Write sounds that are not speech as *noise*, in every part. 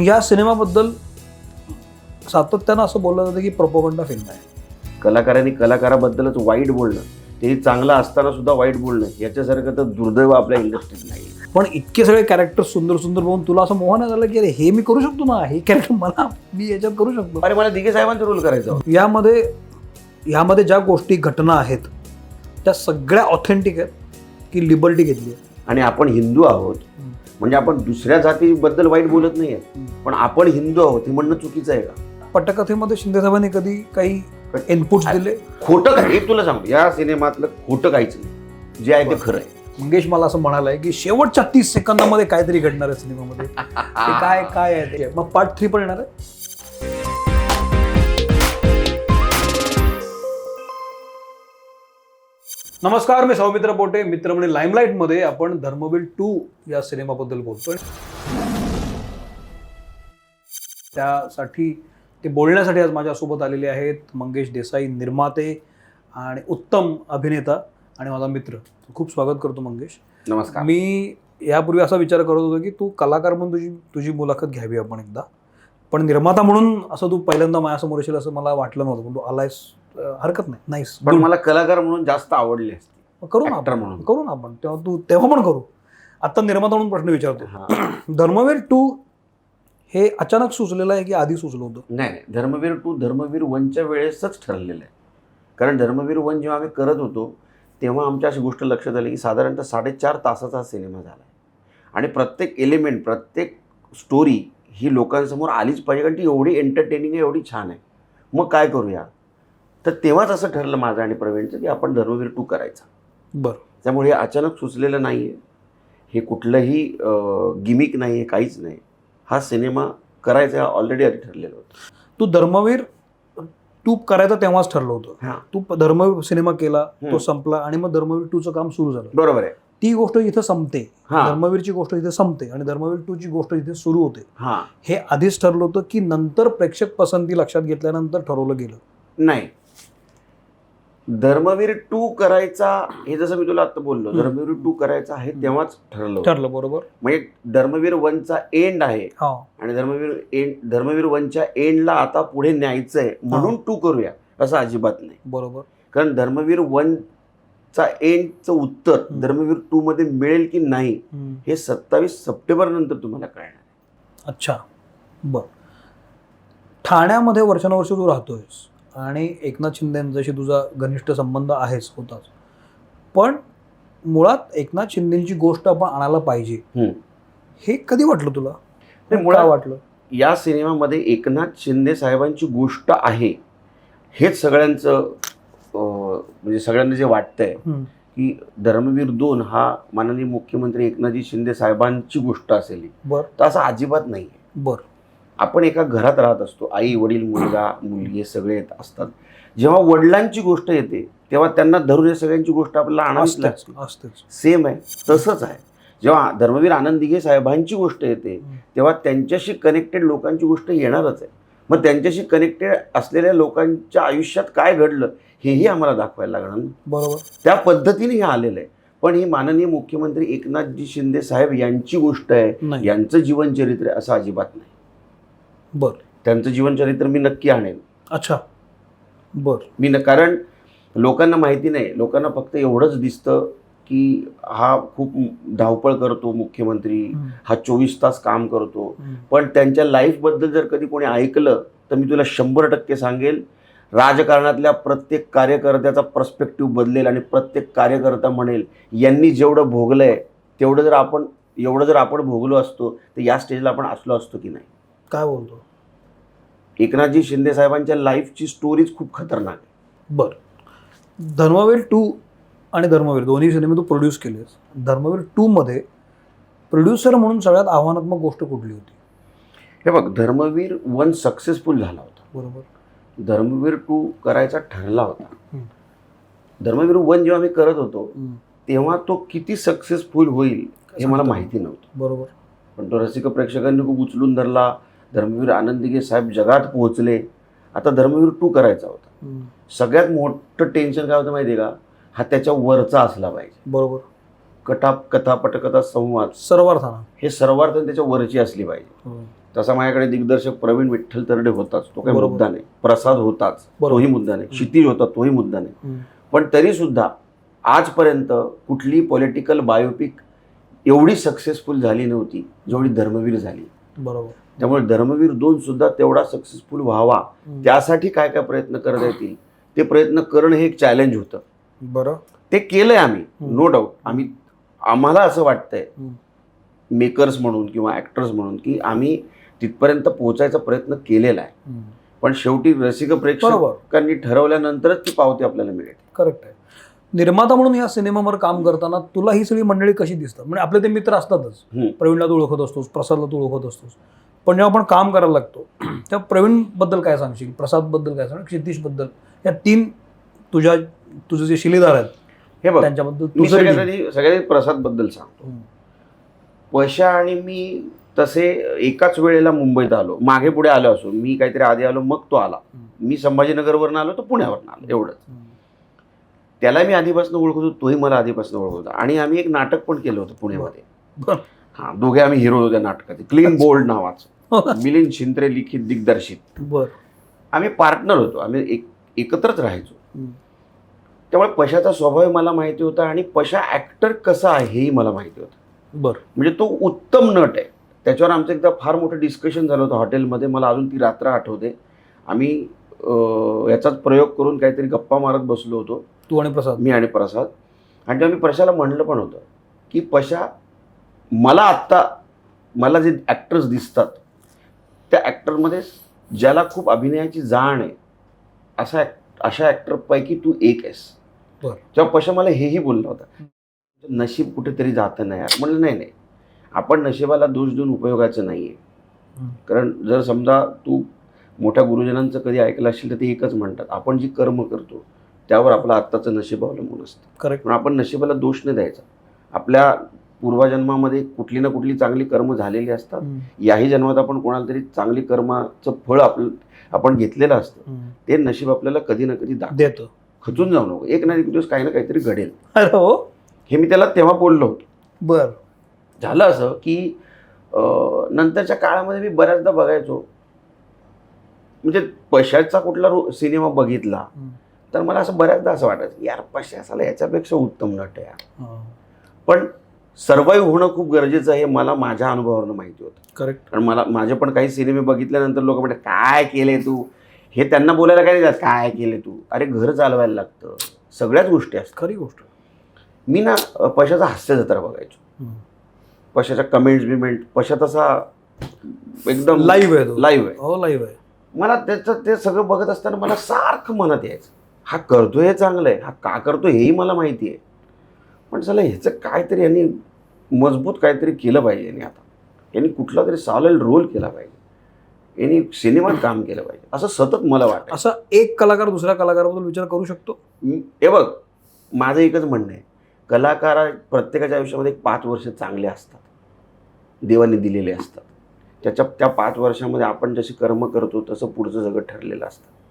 *clears throat* या सिनेमाबद्दल सातत्यानं असं बोललं जातं की प्रोपोगंडा फिल्म आहे. कलाकारांनी कलाकाराबद्दलच वाईट बोलणं ते चांगलं असताना सुद्धा वाईट बोलणं याच्यासारखं तर दुर्दैव आपल्या इंडस्ट्रीत नाही पण इतके सगळे कॅरेक्टर सुंदर सुंदर बघून तुला असं मोहन झालं की अरे हे मी करू शकतो ना? हे कॅरेक्टर मला मी याच्यात करू शकतो. अरे मला दिघे साहेबांचा रोल करायचा. यामध्ये यामध्ये ज्या गोष्टी घटना आहेत त्या सगळ्या ऑथेंटिक आहेत की लिबर्टी घेतली आहे. आणि आपण हिंदू आहोत म्हणजे आपण दुसऱ्या जातीबद्दल वाईट बोलत नाहीये. पण आपण हिंदू आहोत हे म्हणणं चुकीचं आहे का? पटकथेमध्ये शिंदे साहेबांनी कधी काही इनपुट्स दिले? खोटं काय? तुला सांगतो या सिनेमातलं खोटं काहीच नाही. जे आहे ते खरं आहे. मंगेश मला असं म्हणालाय की शेवटच्या तीस सेकंदामध्ये काहीतरी घडणार आहे सिनेमामध्ये. काय काय आहे मग पार्ट थ्री पण येणार आहे? नमस्कार मी सौमित्र पोटे. मित्रमणी लाईमलाईटमध्ये आपण धर्मवीर टू या सिनेमाबद्दल बोलतोय. त्यासाठी ते बोलण्यासाठी आज माझ्यासोबत आलेले आहेत मंगेश देसाई निर्माते आणि उत्तम अभिनेता आणि माझा मित्र. खूप स्वागत करतो मंगेश. नमस्कार. मी यापूर्वी असा विचार करत होतो की तू कलाकार म्हणून तुझी तुझी मुलाखत घ्यावी आपण एकदा. पण निर्माता म्हणून असं तू पहिल्यांदा माझ्यासमोर येशील असं मला वाटलं नव्हतं पण तू आलायस हरकत नाही. नाहीस. पण मला कलाकार म्हणून जास्त आवडले असते. करू ना आपण. म्हणून. करू ना आपण. तेव्हा तू तेव्हा पण करू. आता निर्माता म्हणून प्रश्न विचारतो. *clears throat* धर्मवीर टू हे अचानक सुचलेलं आहे की आधी सुचलं होतं? नाही नाही. धर्मवीर टू धर्मवीर वनच्या वेळेसच ठरलेलं आहे. कारण धर्मवीर वन जेव्हा आम्ही करत होतो तेव्हा आमच्या अशी गोष्ट लक्षात आली की साधारणतः साडेचार तासाचा सिनेमा झाला आहे. आणि प्रत्येक एलिमेंट प्रत्येक स्टोरी ही लोकांसमोर आलीच पाहिजे. कारण ती एवढी एंटरटेनिंग आहे एवढी छान आहे. मग काय करूया? तर तेव्हाच असं ठरलं माझं आणि प्रवीणचं की आपण धर्मवीर टू करायचा. बरं. त्यामुळे हे अचानक सुचलेलं नाही आहे हे कुठलंही गिमिक नाही आहे काहीच नाही हा सिनेमा करायचा ऑलरेडी आधी ठरलेलं होतं. तू धर्मवीर टू करायचं तेव्हाच ठरलं होतं. हां. तू धर्मवीर सिनेमा केला तो. संपला आणि मग धर्मवीर टूचं काम सुरू झालं. बरोबर आहे. ती गोष्ट इथं संपते. हां. धर्मवीरची गोष्ट इथे संपते आणि धर्मवीर टू ची गोष्ट इथे सुरू होते. हां. हे आधीच ठरलं होतं की नंतर प्रेक्षक पसंती लक्षात घेतल्यानंतर ठरवलं गेलं. नाही. धर्मवीर टू करायचा हे जसं मी तुला आता बोललो. धर्मवीर टू करायचा हे तेव्हाच ठरलं. ठरलं बरोबर. म्हणजे धर्मवीर वनचा एंड आहे हा. आणि धर्मवीर एंड धर्मवीर वनच्या एंडला आता पुढे न्यायचं आहे म्हणून टू करूया असं अजिबात नाही. बरोबर. कारण धर्मवीर वनचा एंडचं उत्तर. धर्मवीर टू मध्ये मिळेल की नाही. हे सत्तावीस सप्टेंबर नंतर तुम्हाला कळणार. अच्छा. बर. ठाण्यामध्ये वर्षानुवर्ष तू राहतोयस. आणि एकनाथ शिंदेंच्याशी तुझा घनिष्ठ संबंध आहेच होताच. पण मुळात एकनाथ शिंदेची गोष्ट आपण आणायला पाहिजे. हे कधी वाटलं तुला? मुळात वाटलं? या सिनेमामध्ये एकनाथ शिंदे साहेबांची गोष्ट आहे. हेच सगळ्यांचं म्हणजे सगळ्यांना जे वाटतंय. की धर्मवीर दोन हा माननीय मुख्यमंत्री एकनाथजी शिंदे साहेबांची गोष्ट असेल बर. तर असं अजिबात नाही बर. आपण एका घरात राहत असतो. आई वडील मुलगा मुलगी सगळे येत असतात. जेव्हा वडिलांची गोष्ट येते तेव्हा त्यांना धरून या सगळ्यांची गोष्ट आपल्याला आणावीच लागते. सेम आहे तसंच आहे. जेव्हा धर्मवीर आनंद दिघे साहेबांची गोष्ट येते. तेव्हा त्यांच्याशी कनेक्टेड लोकांची गोष्ट येणारच आहे. मग त्यांच्याशी कनेक्टेड असलेल्या लोकांच्या आयुष्यात काय घडलं हेही आम्हाला दाखवायला लागणार ना. बरोबर. त्या पद्धतीने हे आलेलं आहे. पण ही माननीय मुख्यमंत्री एकनाथजी शिंदे साहेब यांची गोष्ट आहे यांचं जीवनचरित्र आहे असं अजिबात नाही. बर. त्यांचं जीवनचरित्र मी नक्की आणेन. अच्छा. बर. मी न कारण लोकांना माहिती नाही. लोकांना फक्त एवढंच दिसतं की हा खूप धावपळ करतो मुख्यमंत्री. हा चोवीस तास काम करतो. पण त्यांच्या लाईफबद्दल जर कधी कोणी ऐकलं तर मी तुला शंभर टक्के सांगेल राजकारणातल्या प्रत्येक कार्यकर्त्याचा पर्स्पेक्टिव्ह बदलेल आणि प्रत्येक कार्यकर्ता म्हणेल यांनी जेवढं भोगलंय तेवढं जर आपण एवढं जर आपण भोगलो असतो तर या स्टेजला आपण असलो असतो की नाही? काय बोलतो? एकनाथजी शिंदे साहेबांच्या लाईफची स्टोरीज खूप खतरनाक आहे. बर. धर्मवीर टू आणि धर्मवीर दोन्ही सिनेमे तू प्रोड्यूस केलेस. धर्मवीर टू मध्ये प्रोड्युसर म्हणून सगळ्यात आव्हानात्मक गोष्ट कुठली होती? हे बघ धर्मवीर वन सक्सेसफुल झाला होता. बरोबर. धर्मवीर टू करायचा ठरला होता. धर्मवीर वन जेव्हा मी करत होतो तेव्हा तो किती सक्सेसफुल होईल हे मला माहिती नव्हतं. बरोबर. पण तो रसिक प्रेक्षकांनी खूप उचलून धरला. धर्मवीर आनंदिगे साहेब जगात पोहोचले. आता धर्मवीर टू करायचा होता. सगळ्यात मोठं टेन्शन काय होतं माहिती आहे का? हा त्याच्या वरचा असला पाहिजे. बरोबर. कथा कथा पटकथा संवाद सर्वार्थानं हे सर्वार्थ त्याच्या वरची असली पाहिजे. हो. तसा माझ्याकडे दिग्दर्शक प्रवीण विठ्ठल तरडे होताच. तो काही बरोबर. मुद्दा नाही. प्रसाद होताच. तोही मुद्दा नाही. क्षितिज होता तोही मुद्दा नाही. पण तरी सुद्धा आजपर्यंत कुठली पॉलिटिकल बायोपिक एवढी सक्सेसफुल झाली नव्हती जेवढी धर्मवीर झाली. बरोबर. त्यामुळे धर्मवीर दोन सुद्धा तेवढा सक्सेसफुल व्हावा. त्यासाठी काय काय प्रयत्न करता येतील? ते प्रयत्न करणं हे एक चॅलेंज होतं. बरं. ते केलंय आम्ही. नो डाऊट आम्ही आम्हाला असं वाटतंय. मेकर्स म्हणून किंवा ॲक्टर्स म्हणून की आम्ही तिथपर्यंत पोहोचायचा प्रयत्न केलेला आहे. पण शेवटी रसिक प्रेक्षकांनी ठरवल्यानंतरच ती पावती आपल्याला मिळेल. करेक्ट आहे. निर्माता म्हणून या सिनेमावर काम करताना तुला ही सगळी मंडळी कशी दिसतात? म्हणजे आपले ते मित्र असतातच. प्रवीणला तू ओळखत असतोस प्रसादला तू ओळखत असतोस. पण जेव्हा आपण काम करायला लागतो *clears throat* तेव्हा प्रवीणबद्दल काय सांगशील? प्रसादबद्दल काय सांग क्षितिशबद्दल? या तीन तुझ्या तुझे जे शिलेदार आहेत हे बघ त्यांच्याबद्दल सगळ्यात reading. आधी सगळ्यात प्रसादबद्दल सांगतो. पैशा आणि मी तसे एकाच वेळेला मुंबईत आलो. मागे पुढे आलो असो मी काहीतरी आधी आलो मग तो आला. मी संभाजीनगरवरनं आलो तो पुण्यावरनं आलो. एवढंच. त्याला मी आधीपासून ओळखत होतो तोही मला आधीपासून ओळखत होता. आणि आम्ही एक नाटक पण केलं होतं पुण्यामध्ये बरं. हा दोघे आम्ही हिरो होतो त्या नाटकाचे क्लीन बोल्ड नावाचं. हो मिलिंद शिंत्रे लिखित दिग्दर्शित. बर. आम्ही पार्टनर होतो. आम्ही एक एकत्रच राहायचो. त्यामुळे पशाचा स्वभाव मला माहिती होता आणि पशा ॲक्टर कसा आहे हेही मला माहिती होतं. बर. म्हणजे तो उत्तम नट आहे. त्याच्यावर आमचं एकदा फार मोठं डिस्कशन झालं होतं हॉटेलमध्ये मला अजून ती रात्र आठवते. आम्ही याचाच प्रयोग करून काहीतरी गप्पा मारत बसलो होतो. तू आणि प्रसाद. मी आणि प्रसाद. आणि तेव्हा मी प्रशाला म्हणलं पण होतं की पशा मला आत्ता मला जे ॲक्टर्स दिसतात त्या ॲक्टरमध्ये ज्याला खूप अभिनयाची जाण आहे असा अशा ॲक्टरपैकी तू एक आहेस. तेव्हा पशा मला हेही बोलला होता. नशीब कुठेतरी जातं नाही यार. म्हणलं नाही नाही. आपण नशिबाला दोष देऊन उपयोगाचं नाही आहे. कारण जर समजा तू मोठ्या गुरुजनांचं कधी ऐकलं असेल तर ते एकच म्हणतात. आपण जी कर्म करतो त्यावर आपलं आत्ताचं नशीब अवलंबून असतं. करेक्ट पण आपण नशिबाला दोष नाही द्यायचा. आपल्या पूर्वजन्मामध्ये कुठली ना कुठली चांगली कर्म झालेली असतात. याही जन्मात आपण कोणाला तरी चांगली कर्माचं फळ आपलं आपण घेतलेलं असतं. ते नशीब आपल्याला कधी ना कधी दाख देतो. खचून जाऊ नको. एक ना एक दिवस काही ना काहीतरी घडेल. अरे हो. हे मी त्याला तेव्हा बोललो होतो. बर. झालं असं की अं, नंतरच्या काळामध्ये मी बऱ्याचदा बघायचो. म्हणजे पैशाचा कुठला रो सिनेमा बघितला. हम्म. तर मला असं बऱ्याचदा असं वाटायचं यार पैशाला याच्यापेक्षा उत्तम नट आहे यार. पण सर्वाईव्ह होणं खूप गरजेचं आहे मला माझ्या अनुभवावरून माहिती होतं. करेक्ट कारण मला माझे पण काही सिनेमे बघितल्यानंतर लोक म्हणतात काय केले तू? हे त्यांना बोलायला काय नाही जात काय केले तू? अरे घर चालवायला लागतं. सगळ्याच गोष्टी असतात. खरी गोष्ट. मी ना पशाचा हास्य जत्रा बघायचो. पशाच्या कमेंट्स बिमेंट पशा तसा एकदम लाईव्ह आहे तो. लाईव्ह आहे. हो लाईव्ह आहे. मला त्याचं ते सगळं बघत असताना मला सारखं मनात यायचं. हा करतोय हे चांगलं आहे. हा का करतो हेही मला माहिती आहे. पण चला ह्याचं काहीतरी यांनी मजबूत काहीतरी केलं पाहिजे यांनी आता. यांनी कुठला तरी सालल रोल केला पाहिजे. यांनी सिनेमात काम केलं पाहिजे. असं सतत मला वाटतं. असा एक कलाकार दुसऱ्या कलाकाराबद्दल विचार करू शकतो? हे बघ माझं एकच म्हणणं आहे. कलाकार प्रत्येकाच्या आयुष्यामध्ये एक पाच वर्ष चांगले असतात. देवाने दिलेले असतात. त्याच्या त्या पाच वर्षामध्ये आपण जशी कर्म करतो तसं पुढचं जगत ठरलेलं असतं.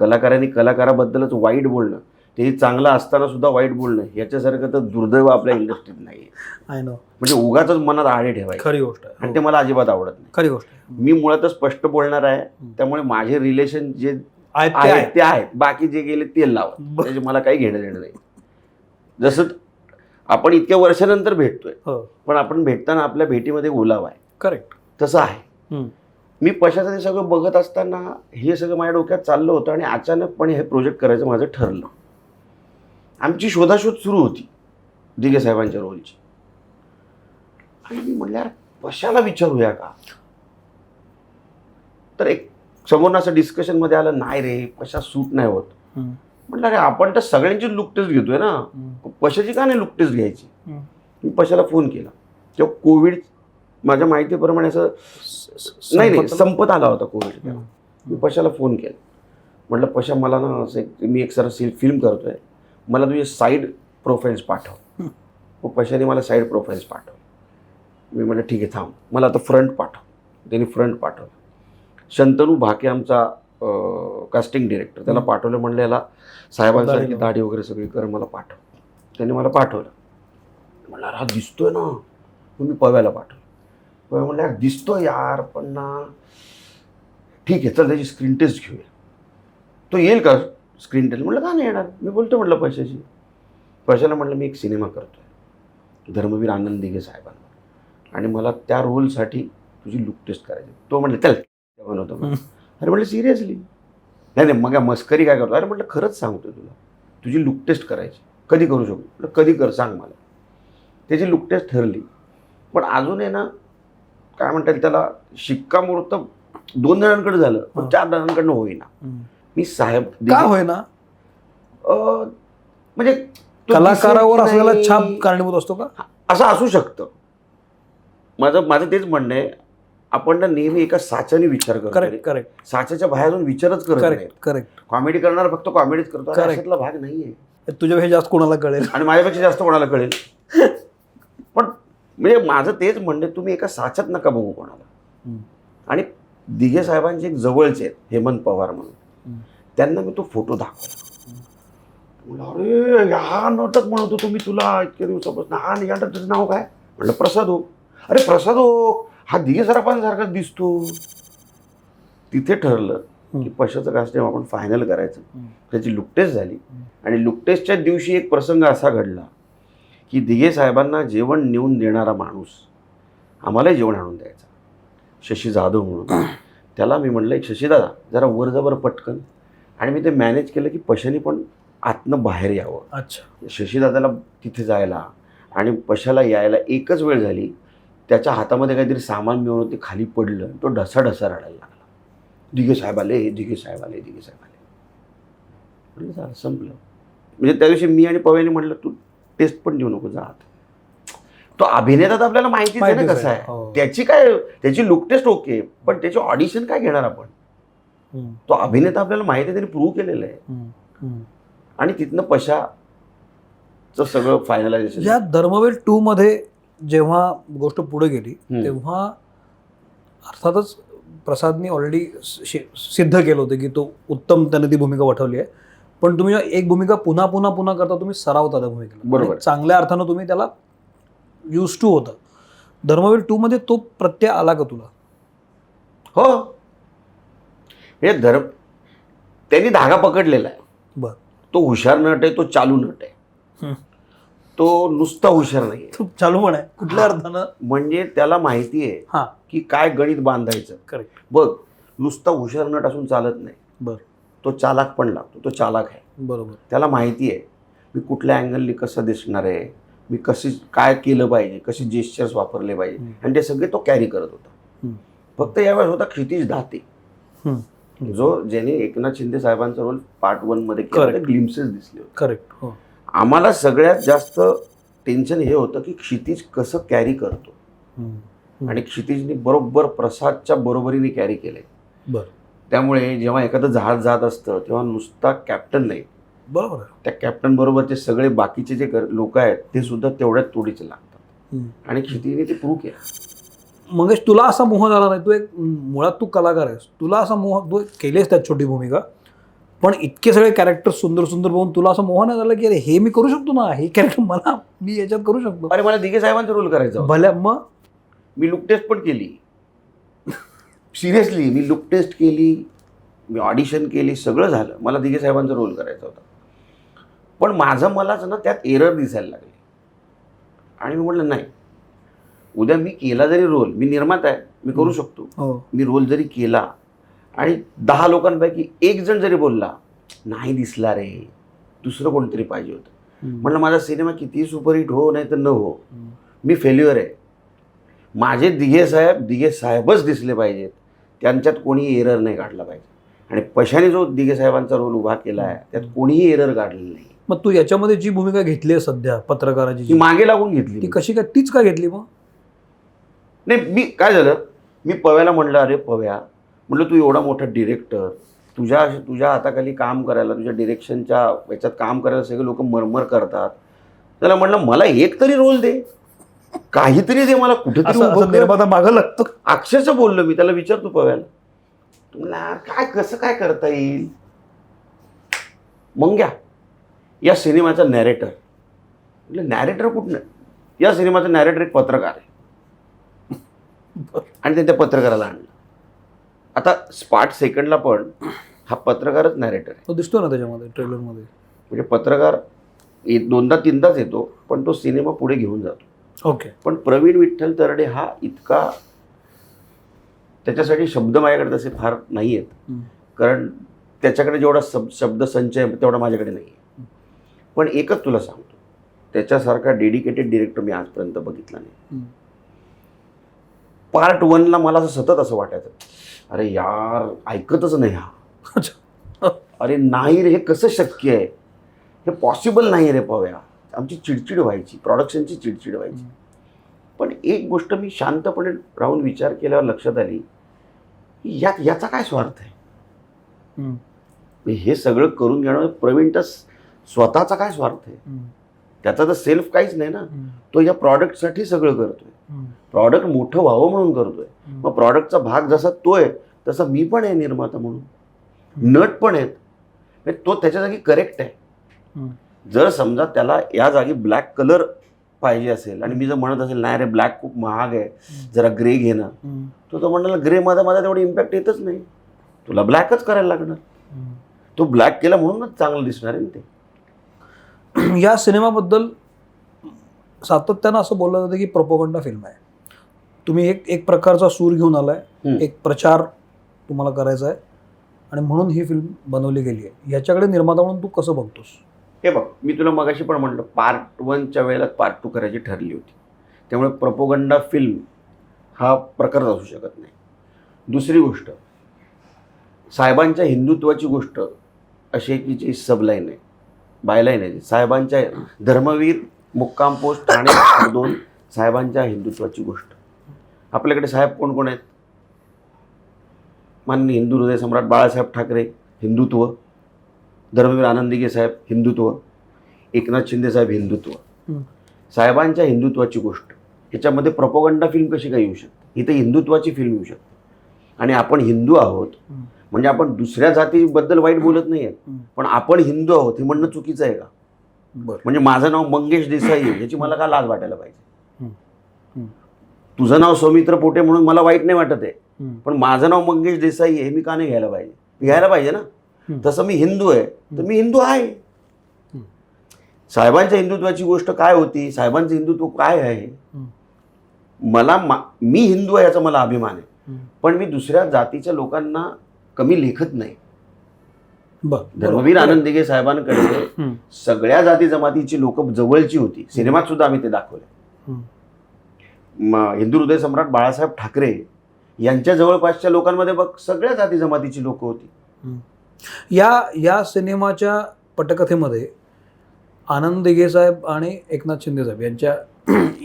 कलाकारांनी कलाकाराबद्दलच वाईट बोलणं ते चांगलं असताना सुद्धा वाईट बोलणं याच्यासारखं तर दुर्दैव आपल्या इंडस्ट्रीत नाही आय नो म्हणजे उगाच मनात आळे ठेवायचे. खरी गोष्ट आहे. आणि ते हो. मला अजिबात आवडत नाही. खरी गोष्ट आहे. मी मुळातच स्पष्ट बोलणार आहे त्यामुळे माझे रिलेशन जे आहेत ते आहेत आहेत. ते आहेत. बाकी जे गेले ते लावा. ब- त्याचे मला काही घेणं देणं नाही. जसं आपण इतक्या वर्षानंतर भेटतोय हो. पण आपण भेटताना आपल्या भेटीमध्ये ओलावा आहे. करेक्ट तसं आहे. हम्म. मी पशाचं ते सगळं बघत असताना हे सगळं माझ्या डोक्यात चाललं होतं आणि अचानकपणे हे प्रोजेक्ट करायचं माझं ठरलं. आमची शोधाशोध सुरू होती दिघे साहेबांच्या रोलची. आणि मी म्हणलं यार पशाला विचारूया का? तर एक समोर असं डिस्कशनमध्ये आलं नाही रे पशा सूट नाही होत. म्हटलं अरे आपण तर सगळ्यांची लुक टेस्ट घेतोय ना. पशाची का नाही लुक टेस्ट घ्यायची? मी पशाला फोन केला. तेव्हा कोविड माझ्या माहितीप्रमाणे असं नाही नाही संपत आला होता कोविड. मी पशाला फोन केला. म्हटलं पशा मला ना असं एक मी एक सरस फिल्म करतोय. मला तुझे साईड प्रोफाईल्स पाठव. हं. मग पशाने मला साईड प्रोफाईल्स पाठव. मी म्हटलं ठीक आहे थांब. मला आता फ्रंट पाठव. त्यांनी फ्रंट पाठवलं. शंतनू भाके आमचा कास्टिंग डिरेक्टर त्याला. पाठवलं म्हणलं याला साहेबांसारखी दाढी वगैरे सगळी कर मला पाठव. त्याने मला पाठवलं. म्हणलं अरे हा दिसतोय ना. मग मी पव्याला पाठवलं. पव्या म्हणलं यार दिसतो यार पण ना ठीक आहे चल त्याची स्क्रीन टेस्ट घेऊया. तो येईल का स्क्रीन टेस्ट म्हटलं का नाही येणार? मी बोलतो म्हटलं पैशाची. पैशाला म्हटलं मी एक सिनेमा करतोय. धर्मवीर आनंद दिघे साहेबांवर आणि मला त्या रोलसाठी तुझी लुक टेस्ट करायची. तो म्हटलं चल म्हणलं. अरे म्हटलं सिरियसली नाही नाही मग मस्करी काय करतो? अरे म्हटलं खरंच सांगतोय तुला. तुझी लुक टेस्ट करायची. कधी करू शकतो? म्हटलं कधी कर सांग मला. त्याची लुक टेस्ट ठरली. पण अजून आहे ना काय म्हणता येईल त्याला शिक्कामोर्तब दोन जणांकडे झालं पण. चार जणांकडनं होईना. मी साहेब का होय ना अं, म्हणजे कलाकारावर असलेला छाप कारणीभूत असतो का? असं असू शकतं. माझं माझं तेच म्हणणं आहे आपण ना नेहमी एका साच्याने विचार करतो करेक्ट करेक्ट साच्याच्या बाहेर विचारच करत करेक्ट करेक्ट कॉमेडी करणार फक्त कॉमेडीच करतो. भाग नाहीये. तुझ्यापेक्षा जास्त कोणाला कळेल? आणि माझ्यापेक्षा जास्त कोणाला कळेल? *laughs* म्हणजे माझं तेच म्हणणं तुम्ही एका साच्यात नका बघू कोणाला. आणि दिघे साहेबांचे एक जवळचे आहेत हेमंत पवार म्हणून. त्यांना मी तो फोटो दाखवला अरे हा नाटक म्हणतो तुम्ही तुला इतक्या दिवसापासून. हा नाटकाचं नाव काय? म्हणलं प्रसाद हो. अरे प्रसाद हो हा दिघे सराफांसारखाच दिसतो. तिथे ठरलं की. पैशाचं कास्टिंग आपण फायनल करायचं. त्याची लुकटेस्ट झाली. आणि लुकटेस्टच्या दिवशी एक प्रसंग असा घडला. की दिघे साहेबांना जेवण नेऊन देणारा माणूस आम्हालाही जेवण आणून द्यायचा. शशी जाधव म्हणून. *clears throat* त्याला मी म्हणलं एक शशीदादा जरा वर जबर पटकन. आणि मी ते मॅनेज केलं की पशाने पण आतनं बाहेर यावं. अच्छा. शशीदादाला तिथे जायला आणि पशाला यायला एकच वेळ झाली. त्याच्या हातामध्ये काहीतरी सामान मिळून ते खाली पडलं. तो ढसा ढसा रडायला लागला. दिघे साहेब आले दिघे साहेब आले दिघे साहेब आले. म्हणलं झालं संपलं. म्हणजे त्या दिवशी मी आणि पव्याने म्हटलं तू टेस्ट पण देऊ नको जा आत. तो अभिनेता तर आपल्याला माहितीच आहे ना कसा आहे. हो. त्याची काय त्याची लुक टेस्ट ओके पण त्याची ऑडिशन काय घेणार आपण. तो अभिनेता आपल्याला माहिती आहे त्यांनी प्रूव्ह केलेलं आहे. आणि तिथनं पशाचं सगळं फायनलायझेशन या धर्मवीर टू मध्ये जेव्हा गोष्ट पुढे गेली. तेव्हा अर्थातच प्रसादनी ऑलरेडी सिद्ध केलं होतं की तो उत्तम त्याने ती भूमिका वठवली आहे पण तुम्ही एक भूमिका पुन्हा पुन्हा पुन्हा करता तुम्ही सरावता त्या भूमिकेला. बरोबर. चांगल्या अर्थानं तुम्ही त्याला युज टू होता. धर्मवीर टू मध्ये तो प्रत्यय आला का तुला? हो. हे धर्म त्यांनी धागा पकडलेला आहे. बर. तो हुशार नट आहे तो चालू नट आहे. तो नुसता हुशार नाही तो चालू आहे. कुठल्या. अर्थानं? म्हणजे त्याला माहिती आहे हा. की काय गणित बांधायचं. करेक्ट बघ नुसता हुशार नट असून चालत नाही. बर. तो चालाक पण लागतो तो चालाक आहे. बरोबर. त्याला माहिती आहे मी कुठल्या अँगलनी कसं दिसणार आहे मी कशी काय केलं पाहिजे कसे जेस्चर्स वापरले पाहिजे. आणि ते सगळे तो कॅरी करत होता. फक्त यावेळेस होता क्षितिज दाते हम्म. जो ज्याने एकनाथ शिंदे साहेबांचा रोल पार्ट वनमध्ये. ग्लिम्सेस दिसले होते. करेक्ट हो. आम्हाला सगळ्यात जास्त टेन्शन हे होतं की क्षितिज कसं कॅरी करतो. आणि क्षितिजने बरोबर प्रसादच्या बरोबरीने कॅरी केलंय. बर. त्यामुळे जेव्हा एखादं झाड जात असतं तेव्हा नुसता कॅप्टन नाही. बरोबर. त्या कॅप्टन बरोबरचे सगळे बाकीचे जे लोक आहेत ते सुद्धा तेवढ्याच तोडीचे लागतात. आणि क्षितिजने ते प्रूव्ह केलं. मंगेश तुला असा मोह झाला नाही तू एक मुळात तू कलाकार आहेस. तुला असा मोह तू केलीस त्यात छोटी भूमिका. पण इतके सगळे कॅरेक्टर सुंदर सुंदर बघून तुला असं मोह नाही झाला की अरे हे मी करू शकतो ना? हे कॅरेक्टर मला मी याच्यात करू शकतो. अरे मला दिघे साहेबांचा रोल करायचा. भल्या मग? मी लुक टेस्ट पण केली. सिरियसली मी लुक टेस्ट केली मी ऑडिशन केली सगळं झालं. मला दिघे साहेबांचा रोल करायचा होता. पण माझं मलाच ना त्यात एरर दिसायला लागले. आणि मी म्हटलं नाही. उद्या मी केला जरी रोल मी निर्माता आहे मी करू शकतो. हो. मी रोल जरी केला आणि दहा लोकांपैकी एक जण जरी बोलला नाही दिसला रे. दुसरं कोणतरी पाहिजे होतं. म्हणलं माझा सिनेमा कितीही सुपरहिट हो नाही तर न हो. मी फेल्युअर आहे. माझे दिघे साहेब दिघे साहेबच दिसले पाहिजेत. त्यांच्यात कोणीही एरर नाही काढला पाहिजे. आणि पशाने जो दिघे साहेबांचा रोल उभा केला आहे त्यात कोणीही एरर काढलेलं नाही. मग तू याच्यामध्ये जी भूमिका घेतली आहे सध्या पत्रकाराची ती जी, मागे लागून घेतली ती कशी काय तीच का घेतली मग? नाही मी काय झालं मी पव्याला म्हणलं अरे पव्या म्हटलं तू एवढा मोठा डिरेक्टर तुझ्या तुझ्या हाताखाली काम करायला तुझ्या डिरेक्शनच्या याच्यात काम करायला सगळे लोक मरमर करतात. त्याला म्हणलं मला एक तरी रोल दे. काहीतरी दे मला कुठेतरी. निर्माता मागं लागतो अक्षरशः बोललो मी त्याला विचारतो पव्याला. तुम्हाला काय कसं काय करता येईल? मग घ्या. या सिनेमाचा नॅरेटर म्हटलं नॅरेटर कुठनं? या सिनेमाचा नॅरेटर एक पत्रकार आहे. आणि ते त्या पत्रकाराला आणलं. आता स्पाट सेकंडला पण हा पत्रकारच नॅरेटर आहे. तो दिसतो ना त्याच्यामध्ये ट्रेलरमध्ये म्हणजे पत्रकार दोनदा तीनदाच येतो पण तो सिनेमा पुढे घेऊन जातो. ओके. पण प्रवीण विठ्ठल तरडे हा इतका त्याच्यासाठी शब्द माझ्याकडे तसे फार नाही आहेत. कारण त्याच्याकडे जेवढा सब शब्द संचय आहे, तेवढा माझ्याकडे नाही आहे पण एकच तुला सांगतो. त्याच्यासारखा डेडिकेटेड डिरेक्टर मी आजपर्यंत बघितला नाही. पार्ट वनला मला असं सतत असं वाटायचं. अरे यार ऐकतच नाही हा. अरे नाही रे हे कसं शक्य आहे? हे पॉसिबल नाही रे पव्या. आमची चिडचिड व्हायची प्रोडक्शनची चिडचिड व्हायची. पण एक गोष्ट मी शांतपणे राहून विचार केल्यावर लक्षात आली की यात याचा काय स्वार्थ आहे? हे सगळं करून घेणं प्रवीणचा स्वतःचा काय स्वार्थ आहे. त्याचा तर सेल्फ काहीच नाही ना. तो या प्रॉडक्टसाठी सगळं करतोय. प्रॉडक्ट मोठं व्हावं म्हणून करतोय. मग प्रॉडक्टचा भाग जसा तो आहे तसा मी पण आहे निर्माता म्हणून. नट पण आहेत. म्हणजे तो त्याच्या जागी करेक्ट आहे. जर समजा त्याला या जागी ब्लॅक कलर पाहिजे असेल आणि मी जर म्हणत असेल नाही रे ब्लॅक खूप महाग आहे जरा ग्रे घेणं. तो तर म्हणाला ग्रे मध्ये माझा तेवढं इम्पॅक्ट येतच नाही. तुला ब्लॅकच करायला लागणार. तो ब्लॅक केला म्हणूनच चांगलं दिसणार आहे ते. *clears throat* या सिनेमाबद्दल सातत्यानं असं बोललं जातं की प्रोपोगंडा फिल्म आहे. तुम्ही एक एक प्रकारचा सूर घेऊन आलाय. एक प्रचार तुम्हाला करायचा आहे. आणि म्हणून ही फिल्म बनवली गेली आहे. याच्याकडे निर्माता म्हणून तू कसं बघतोस? हे बघ मी तुला मगाशी पण म्हटलं पार्ट वनच्या वेळेला पार्ट टू करायची ठरली होती. त्यामुळे प्रपोगंडा फिल्म हा प्रकार असू शकत नाही. दुसरी गोष्ट साहेबांच्या हिंदुत्वाची गोष्ट अशी की जी सबलाईन आहे बायलाईन आहे. साहेबांच्या धर्मवीर मुक्काम पोस्ट ठाणे *coughs* दोन साहेबांच्या हिंदुत्वाची गोष्ट. आपल्याकडे साहेब कोण कोण आहेत? मान्य हिंदू हृदय सम्राट बाळासाहेब ठाकरे हिंदुत्व. धर्मवीर आनंदिगे साहेब हिंदुत्व एकनाथ शिंदे साहेब हिंदुत्व. साहेबांच्या हिंदुत्वाची गोष्ट ह्याच्यामध्ये प्रपोगंडा फिल्म कशी काय येऊ शकते इथे हिंदुत्वाची फिल्म येऊ शकते आणि आपण हिंदू आहोत. म्हणजे आपण दुसऱ्या जातीबद्दल वाईट बोलत नाही हम्म. पण आपण हिंदू आहोत हे म्हणणं चुकीचं आहे का म्हणजे माझं नाव मंगेश देसाई आहे याची मला का लाज वाटायला पाहिजे. तुझं नाव सौमित्र पोटे म्हणून मला वाईट नाही वाटत आहे. पण माझं नाव मंगेश देसाई आहे हे मी का नाही घ्यायला पाहिजे घ्यायला पाहिजे ना. तसं मी हिंदू आहे तर मी हिंदू आहे. साहेबांच्या हिंदुत्वाची गोष्ट काय होती? साहेबांचं हिंदुत्व काय आहे. मला मा मी हिंदू आहे याचा मला अभिमान आहे. पण मी दुसऱ्या जातीच्या लोकांना कमी लेखत नाही. धर्मवीर. आनंद दिघे साहेबांकडे. सगळ्या जाती जमातीची लोक जवळची होती. सिनेमात सुद्धा आम्ही ते दाखवले. हिंदू हृदय सम्राट बाळासाहेब ठाकरे यांच्या जवळपासच्या लोकांमध्ये बघ सगळ्या जाती जमातीची लोक होती. या या सिनेमाच्या पटकथेमध्ये आनंद दिघे साहेब आणि एकनाथ शिंदे साहेब यांच्या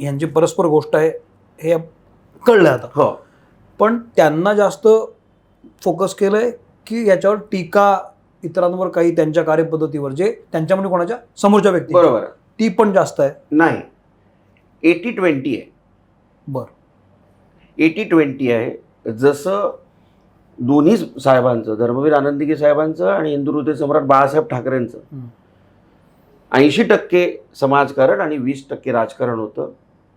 यांची परस्पर गोष्ट आहे हे कळलं आता. हो. पण त्यांना जास्त फोकस केलंय की याच्यावर टीका इतरांवर काही त्यांच्या कार्यपद्धतीवर जे त्यांच्यामध्ये कोणाच्या समोरच्या व्यक्ती बरोबर. आहे. ती पण जास्त आहे. नाही. एटी ट्वेंटी आहे. बर. एटी ट्वेंटी आहे. जसं दोन्ही साहेबांचं धर्मवीर आनंदिके साहेबांचं आणि हिंदू हृदय सम्राट बाळासाहेब ठाकरेंचं. ऐंशी टक्के समाजकारण आणि वीस टक्के राजकारण होतं.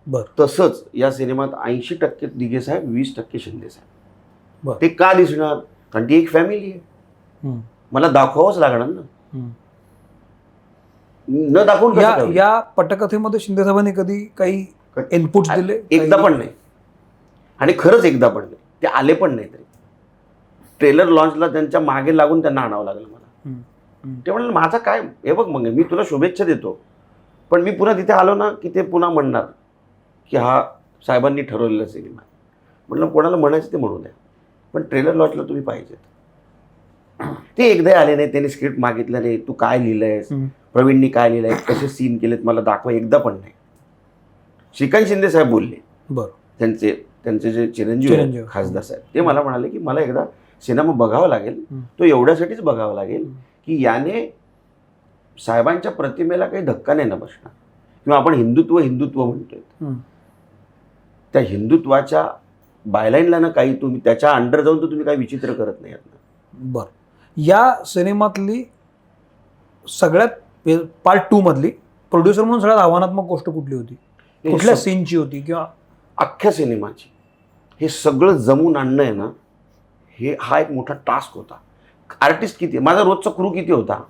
बर. तसंच या सिनेमात ऐंशी टक्के दिघे साहेब वीस टक्के शिंदे साहेब. बरं. ते का दिसणार? कारण ती एक फॅमिली आहे. मला दाखवावंच लागणार ना. न दाखवून या? या पटकथेमध्ये शिंदे साहेबांनी कधी काही इनपुट दिले? एकदा पण नाही. आणि खरंच एकदा पण नाही. ते आले पण नाही. ट्रेलर लॉन्चला त्यांच्या मागे लागून त्यांना आणावं लागलं मला. ते म्हणाले माझा काय? हे बघ मग मी तुला शुभेच्छा देतो. पण मी पुन्हा तिथे आलो ना की ते पुन्हा म्हणणार की हा साहेबांनी ठरवलेला सिनेमा म्हटलं कोणाला म्हणायचं ते म्हणू द्या. पण ट्रेलर लॉन्चला तुम्ही पाहिजेत. *clears throat* ते एकदाही आले नाही त्यांनी स्क्रिप्ट मागितलं नाही. तू काय लिहिलंयस. प्रवीणनी काय लिहिलंय? कसे सीन केलेत? मला दाखवा एकदा पण नाही. श्रीकांत शिंदे साहेब बोलले. बर. त्यांचे त्यांचे जे चिरंजीव. खासदार साहेब ते मला म्हणाले की मला एकदा सिनेमा बघावा लागेल. तो एवढ्यासाठीच बघावा लागेल. की याने साहेबांच्या प्रतिमेला काही धक्का नाही ना बसणार किंवा आपण हिंदुत्व हिंदुत्व म्हणतोय. त्या हिंदुत्वाच्या बायलाईनला ना काही तुम्ही त्याच्या अंडर जाऊन तर तुम्ही काही विचित्र करत नाही. बर या सिनेमातली सगळ्यात पार्ट टू मधली प्रोड्युसर म्हणून सगळ्यात आव्हानात्मक गोष्ट कुठली होती कुठल्या सीनची होती किंवा अख्ख्या सिनेमाची हे सगळं जमून आणणं आहे ना हे हा एक मोठा टास्क होता. आर्टिस्ट किती माझा रोजचा क्रू किती होता?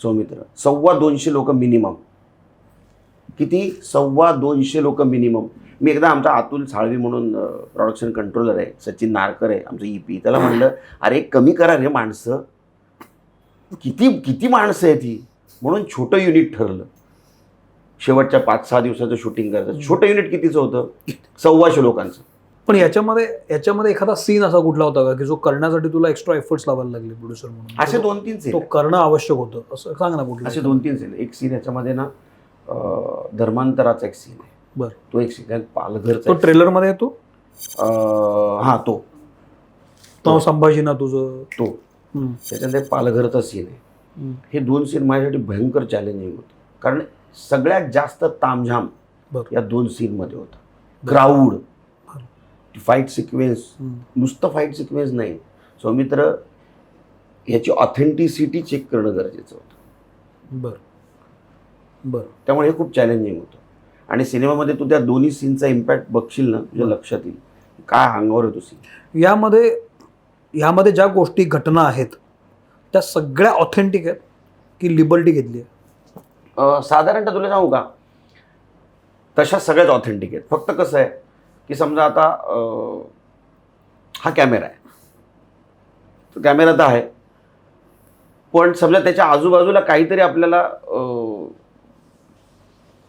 सौमित्र सव्वा दोनशे लोक मिनिमम किती? सव्वा दोनशे लोक मिनिमम मी एकदा आमचा अतुल साळवी म्हणून प्रोडक्शन कंट्रोलर आहे सचिन नारकर आहे आमचं ई पी त्याला म्हणलं अरे कमी करा रे माणसं. किती किती माणसं आहे ती म्हणून छोटं युनिट ठरलं. शेवटच्या पाच सहा दिवसाचं शूटिंग करायचं. छोटं युनिट कितीचं होतं? सव्वाशे लोकांचं. पण याच्यामध्ये याच्यामध्ये एखादा सीन असा कुठला होता का की जो करण्यासाठी तुला एक्स्ट्रा एफर्ट्स लावायला लागले प्रोड्युसर म्हणून? असे दोन तीन तो सीन करणं आवश्यक होतं. असं सांग ना कुठलं असे दोन तीन सीन एक सीन याच्यामध्ये ना धर्मांतराचा एक सीन आहे. बरं. तो एक सीन पालघरचा तो एक ट्रेलरमध्ये येतो? हा तो. तो संभाजी ना तुझं? तो. त्याच्यानंतर एक पालघरचा सीन आहे. हे दोन सीन माझ्यासाठी भयंकर चॅलेंजिंग होते. कारण सगळ्यात जास्त तामझाम. या दोन सीनमध्ये होता. Crowd fight sequence. नुसतं फाईट सिक्वेन्स नाही. सौमित्र याची ऑथेंटिसिटी चेक करणं गरजेचं होतं. बर. बर. त्यामुळे हे खूप चॅलेंजिंग होतं. आणि सिनेमामध्ये तू त्या दोन्ही सीनचा इम्पॅक्ट बघशील ना तुझ्या लक्षात येईल. काय अंगावर येतो सीन यामध्ये यामध्ये ज्या गोष्टी घटना आहेत त्या सगळ्या ऑथेंटिक आहेत की लिबर्टी घेतली आहे. साधारणतः तुला सांगू का? तशा सगळ्याच ऑथेंटिक आहेत. फक्त कसं आहे की समजा आता हा कॅमेरा आहे. तो कॅमेरा तर आहे. पण समजा त्याच्या आजूबाजूला काहीतरी आपल्याला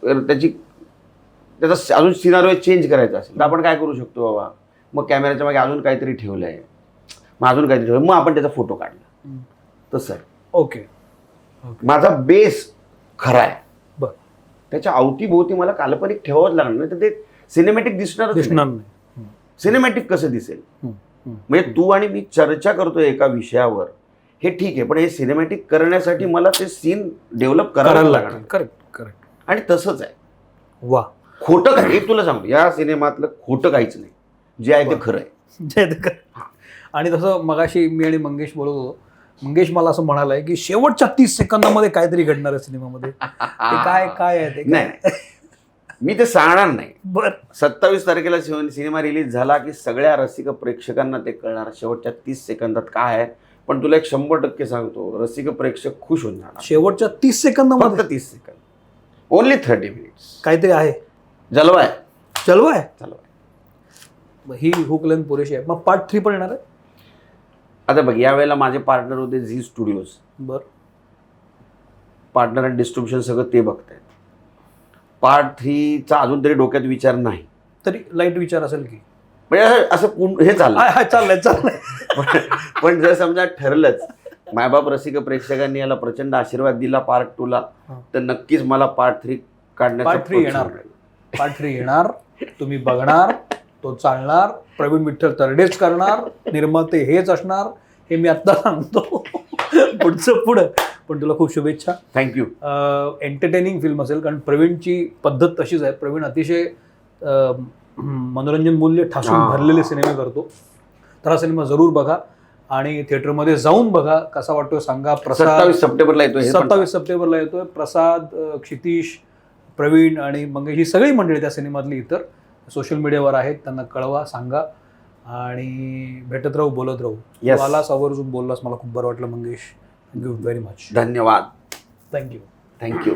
त्याची त्याचा अजून सिनारो चेंज करायचा असेल तर आपण काय करू शकतो बाबा? मग कॅमेऱ्याच्या मागे अजून काहीतरी ठेवलं आहे मग अजून काहीतरी ठेवलं मग आपण त्याचा फोटो काढला. तसं आहे. ओके. माझा बेस खरा आहे. बर. त्याच्या अवतीभोवती मला काल्पनिक ठेवावंच लागणार नाही तर ते सिनेमॅटिक दिसणार दिसणार नाही. सिनेमॅटिक कसं दिसेल. म्हणजे तू आणि मी चर्चा करतोय एका विषयावर. हे ठीक आहे पण हे सिनेमॅटिक करण्यासाठी मला ते सीन डेव्हलप करायला लागणार. करेक्ट करेक्ट आणि तसंच आहे. वा. खोटं काय? तुला सांगतो या सिनेमातलं खोटं काहीच नाही. जे आहे ते. खरं आहे. *laughs* जय ते कर. आणि तसं मगाशी मी आणि मंगेश बोलत होतो. मंगेश मला असं म्हणालाय की शेवटच्या तीस सेकंदामध्ये काहीतरी घडणार आहे सिनेमामध्ये. काय काय आहे ते? *laughs* नाही. मी ते सांगणार नाही. बर. सत्तावीस तारखेला सिनेमा रिलीज झाला की सगळ्या रसिक प्रेक्षकांना ते कळणार. शेवटच्या तीस सेकंदात काय आहे? पण तुला एक शंभर टक्के सांगतो रसिक प्रेक्षक खुश होऊन जाणार. शेवटच्या तीस सेकंदामध्ये? फक्त तीस सेकंद. ओनली थर्टी मिनिट्स काहीतरी आहे. जलवा आहे चलवा आहे जलवा आहे. ही हुक लेंथ पुरेशी आहे. मग पार्ट थ्री पण येणार आहे? आता बघ यावेळेला माझे पार्टनर होते झी स्टुडिओज बर. पार्टनर अँड डिस्ट्रीब्युशन सगळं ते बघतायत. पार्ट थ्रीचा अजून तरी डोक्यात विचार नाही. तरी लाइट विचार असेल की. म्हणजे असं- पूर्ण हे चाललं चाललंय चाललंय. पण- जर समजा ठरलंच मायबाप रसिक प्रेक्षकांनी याला प्रचंड आशीर्वाद दिला पार्ट टूला. तर नक्कीच मला पार्ट थ्री काढण्याचा three प्रोत्साहन येणार. पार्ट थ्री येणार. तुम्ही बघणार तो चालणार प्रवीण विठ्ठल तरडेच करणार निर्माते हेच असणार हे मी आत्ता सांगतो. पुढचं पुढं. पण तुला खूप शुभेच्छा. थँक्यू एंटरटेनिंग फिल्म असेल कारण प्रवीणची पद्धत तशीच आहे. प्रवीण अतिशय मनोरंजन मूल्य ठासून. भरलेले सिनेमे करतो. तर हा सिनेमा जरूर बघा आणि थिएटरमध्ये जाऊन बघा कसा वाटतोय सांगा. प्रसाद सत्तावीस सप्टेंबरला येतो पण सत्तावीस सप्टेंबरला येतोय. प्रसाद क्षितिश प्रवीण आणि मंगेश ही सगळी मंडळी त्या सिनेमातली इतर सोशल मीडियावर आहेत. त्यांना कळवा सांगा. आणि भेटत राहू बोलत राहू. Yes. आलास आवर्जून बोललास मला खूप बरं वाटलं Mangesh. Thank you very much धन्यवाद. Thank you thank you